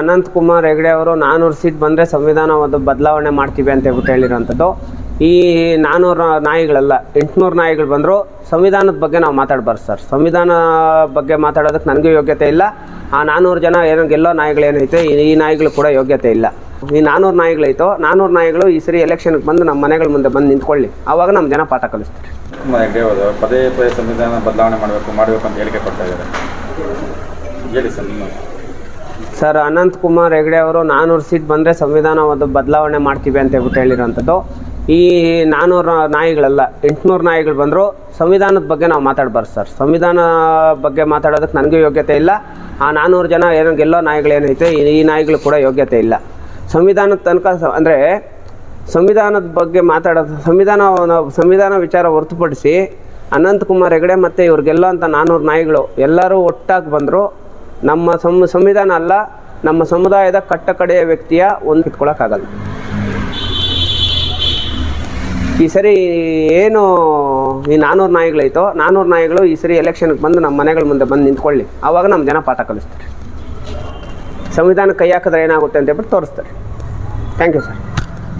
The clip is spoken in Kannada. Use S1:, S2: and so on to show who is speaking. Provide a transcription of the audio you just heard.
S1: ಅನಂತ್ ಕುಮಾರ್ ಹೆಗಡೆ ಅವರು ನಾನೂರು ಸೀಟ್ ಬಂದರೆ ಸಂವಿಧಾನ ಒಂದು ಬದಲಾವಣೆ ಮಾಡ್ತೀವಿ ಅಂತ ಹೇಳ್ಬಿಟ್ಟು ಹೇಳಿರೋಂಥದ್ದು. ಈ ನಾನ್ನೂರು ನಾಯಿಗಳಲ್ಲ, ಎಂಟುನೂರು ನಾಯಿಗಳು ಬಂದರೂ ಸಂವಿಧಾನದ ಬಗ್ಗೆ ನಾವು ಮಾತಾಡ್ಬಾರ್ದು ಸರ್. ಸಂವಿಧಾನ ಬಗ್ಗೆ ಮಾತಾಡೋದಕ್ಕೆ ನನಗೂ ಯೋಗ್ಯತೆ ಇಲ್ಲ. ಆ ನಾನ್ನೂರು ಜನ ಏನೋ ಗೆಲ್ಲೋ ನಾಯಿಗಳು ಏನೈತೆ ಈ- ನಾಯಿಗಳು ಕೂಡ ಯೋಗ್ಯತೆ ಇಲ್ಲ. ಈ ನಾನ್ನೂರು ನಾಯಿಗಳೈತೋ ನಾನ್ನೂರು ನಾಯಿಗಳು ಈ ಸರಿ ಎಲೆಕ್ಷನ್ಗೆ ಬಂದು ನಮ್ಮ ಮನೆಗಳ ಮುಂದೆ ಬಂದು ನಿಂತ್ಕೊಳ್ಳಿ. ಆವಾಗ ನಮ್ಮ ಜನ ಪಾಠ ಕಲಿಸ್ತಾರೆ.
S2: ಪದೇ ಪದೇ ಸಂವಿಧಾನ ಬದಲಾವಣೆ ಮಾಡಬೇಕು ಮಾಡಬೇಕು ಅಂತ ಹೇಳಿಕೆ ಕೊಡ್ತಾ ಇದ್ದಾರೆ. ಹೇಳಿ ಸರ್
S1: ಸರ್ ಅನಂತ್ ಕುಮಾರ್ ಹೆಗಡೆ ಅವರು ನಾನ್ನೂರು ಸೀಟ್ ಬಂದರೆ ಸಂವಿಧಾನ ಒಂದು ಬದಲಾವಣೆ ಮಾಡ್ತೀವಿ ಅಂತ ಹೇಳ್ಬಿಟ್ಟು ಹೇಳಿರೋಂಥದ್ದು ಈ ನಾನ್ನೂರು ನಾಯಿಗಳಲ್ಲ, ಎಂಟುನೂರು ನಾಯಿಗಳು ಬಂದರೂ ಸಂವಿಧಾನದ ಬಗ್ಗೆ ನಾವು ಮಾತಾಡಬಾರ್ದು ಸರ್. ಸಂವಿಧಾನ ಬಗ್ಗೆ ಮಾತಾಡೋದಕ್ಕೆ ನನಗೂ ಯೋಗ್ಯತೆ ಇಲ್ಲ. ಆ ನಾನ್ನೂರು ಜನ ಏನೋ ಗೆಲ್ಲೋ ನಾಯಿಗಳೇನೈತೆ ಈ- ನಾಯಿಗಳು ಕೂಡ ಯೋಗ್ಯತೆ ಇಲ್ಲ. ಸಂವಿಧಾನದ ತನಕ ಅಂದರೆ ಸಂವಿಧಾನದ ಬಗ್ಗೆ ಮಾತಾಡೋದು, ಸಂವಿಧಾನ ಸಂವಿಧಾನ ವಿಚಾರ ಹೊರತುಪಡಿಸಿ ಅನಂತ್ ಕುಮಾರ್ ಹೆಗಡೆ ಮತ್ತು ಇವ್ರಿಗೆಲ್ಲೋ ಅಂತ ನಾನ್ನೂರು ನಾಯಿಗಳು ಎಲ್ಲರೂ ಒಟ್ಟಾಗಿ ಬಂದರು. ನಮ್ಮ ಸಂ, ಸಂವಿಧಾನ ಅಲ್ಲ, ನಮ್ಮ ಸಮುದಾಯದ ಕಟ್ಟಕಡೆಯ ವ್ಯಕ್ತಿಯ ಒಂದು ಕಿತ್ಕೊಳ್ಳೋಕ್ಕಾಗಲ್ಲ ಈ ಸರಿ ಏನು ಈ ನಾನ್ನೂರು ನಾಯಿಗಳೈತೋ ನಾನ್ನೂರು ನಾಯಿಗಳು ಈ ಸರಿ ಎಲೆಕ್ಷನ್ಗೆ ಬಂದು ನಮ್ಮ ಮನೆಗಳ ಮುಂದೆ ಬಂದು ನಿಂತ್ಕೊಳ್ಳಿ. ಆವಾಗ ನಮ್ಮ ಜನ ಪಾಠ ಕಲಿಸ್ತಾರೆ. ಸಂವಿಧಾನ ಕೈ ಹಾಕಿದ್ರೆ ಏನಾಗುತ್ತೆ ಅಂತ ಹೇಳ್ಬಿಟ್ಟು ತೋರಿಸ್ತಾರೆ. Thank you sir